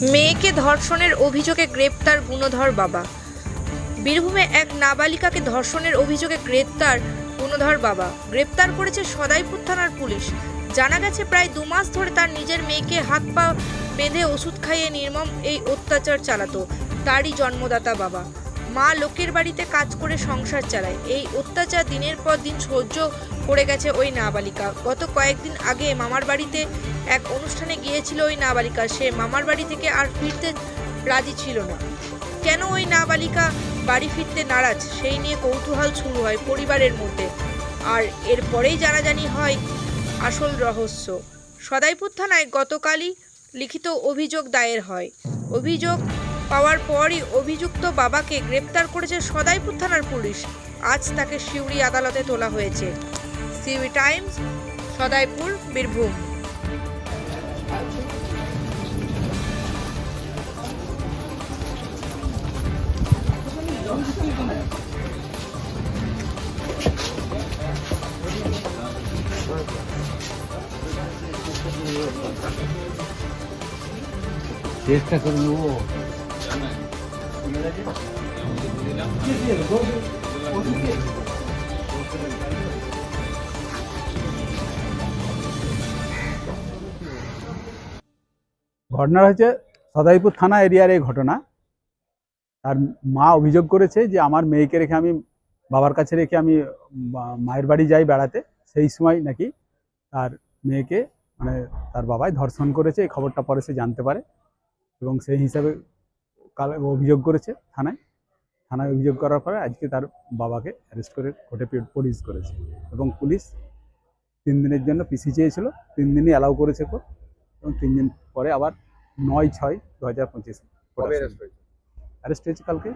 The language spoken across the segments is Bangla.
মেয়েকে ধর্ষণের অভিযোগে গ্রেপ্তার গুণধর বাবা। বীরভূমে এক নাবালিকাকে ধর্ষণের অভিযোগে গ্রেপ্তার গুণধর বাবা। গ্রেপ্তার করেছে সদাইপুর থানার পুলিশ। জানা গেছে, প্রায় দু মাস ধরে তার নিজের মেয়েকে হাত পা বেঁধে ওষুধ খাইয়ে নির্মম এই অত্যাচার চালাতো। তারই জন্মদাতা বাবা। মা লোকের বাড়িতে কাজ করে সংসার চালায়। এই অত্যাচার দিনের পর দিন সহ্য করে গেছে ওই নাবালিকা। গত কয়েকদিন আগে মামার বাড়িতে এক অনুষ্ঠানে গিয়েছিল ওই নাবালিকা। সে মামার বাড়ি থেকে আর ফিরতে রাজি ছিল না। কেন ওই নাবালিকা বাড়ি ফিরতে নারাজ? সেই নিয়ে কৌতূহল শুরু হয় পরিবারের মধ্যে। আর এরপরেই জানাজানি হয় আসল রহস্য। সদাইপুর থানায় গতকালই লিখিত অভিযোগ দায়ের হয়। অভিযোগ পাওয়ার পরই অভিযুক্ত বাবাকে গ্রেপ্তার করেছে সদাইপুর থানার পুলিশ। আজ তাকে সিউড়ি আদালতে তোলা হয়েছে। সিউড়ি টাইমস, সদাইপুর, বীরভূম। চেষ্টা করে নেব। ঘটনা হয়েছে সদাইপুর থানা এরিয়ার এই ঘটনা। তার মা অভিযোগ করেছে যে আমার মেয়েকে রেখে আমি, বাবার কাছে রেখে আমি মায়ের বাড়ি যাই বেড়াতে। সেই সময় নাকি তার মেয়েকে মানে তার বাবাই ধর্ষণ করেছে, এই খবরটা পরে সে জানতে পারে। এবং সেই হিসাবে কাল অভিযোগ করেছে থানায়। থানায় অভিযোগ করার পরে আজকে তার বাবাকে অ্যারেস্ট করে কোর্টে পুলিশ করেছে এবং পুলিশ তিন দিনের জন্য পিসি চেয়েছিল তিন দিনই অ্যালাউ করেছে কোর্ট এবং তিন দিন পরে আবার নয় ছয় দু হাজার পঁচিশ অ্যারেস্ট হয়েছে? কালকে।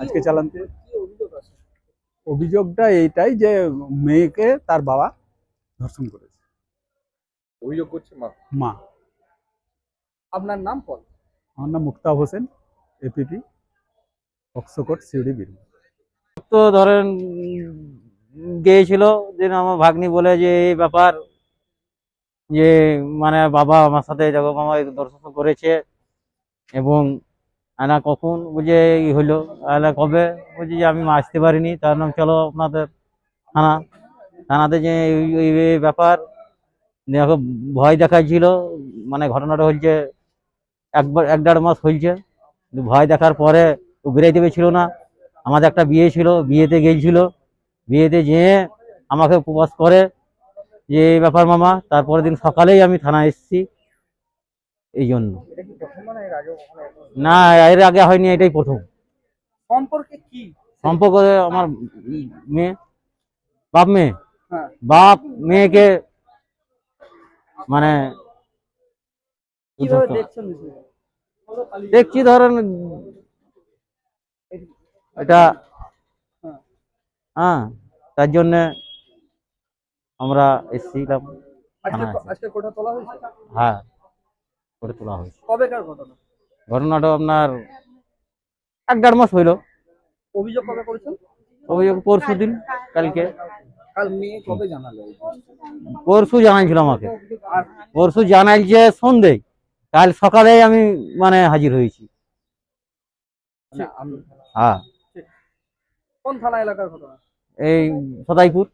আজকে চালানতে অভিযোগটা এইটাই যে মেয়েকে তার বাবা ধর্ষণ করেছে। অভিযোগ করছে মা? মা। আপনার নাম পল আমার নাম মুক্তাব হোসেন। এপিপি অক্সোকোট সিউড়ি, বীরভূম। তো ধরেন, গিয়েছিল, যে আমার ভাগ্নি বলে যে, এই ব্যাপার, যে মানে বাবা আমার সাথে মামা এই দর্শন করেছে, এবং আনা কখন বুঝে ই হলো আনা কবে? বুঝি যে, আমি আসতে পারিনি, তার নাম চলো আপনাদের থানা। থানাতে যে, এই- ব্যাপার ভয় দেখাচ্ছিল মানে ঘটনাটা হচ্ছে একবার, এক দেড় মাস হয়েছে। কিন্তু ভয় দেখার পরে ও বেরাইতে পেরেছিল না। আমাদের একটা বিয়ে ছিল বিয়েতে গিয়েছিল। বিয়েতে যেয়ে আমাকে উপবাস করে যে এই ব্যাপার মামা তারপরের দিন সকালেই আমি থানায় এসেছি। এই জন্য। না এর আগে হয়নি এটাই প্রথম। সম্পর্কে কি? সম্পর্ক আমার মেয়ে বাপ মেয়ে। হ্যাঁ। বাপ মেয়েকে মানে? দেখছি ধরেন এটা? হ্যাঁ। হ্যাঁ তার জন্য আমরা এসেছিলাম হ্যাঁ করে তোলা হয়েছে। ঘটনাটা আপনার এক দেড় মাস হইল। অভিযোগ কবে করেছেন? অভিযোগ পরশু দিন কালকে। পরশু জানাইছিল আমাকে। পরশু জানাইছে সন্ধে। কাল সকালে আমি মানে হাজির হয়েছি। মানে হ্যাঁ। কোন থানা এলাকার ঘটনা? এই সদাইপুর।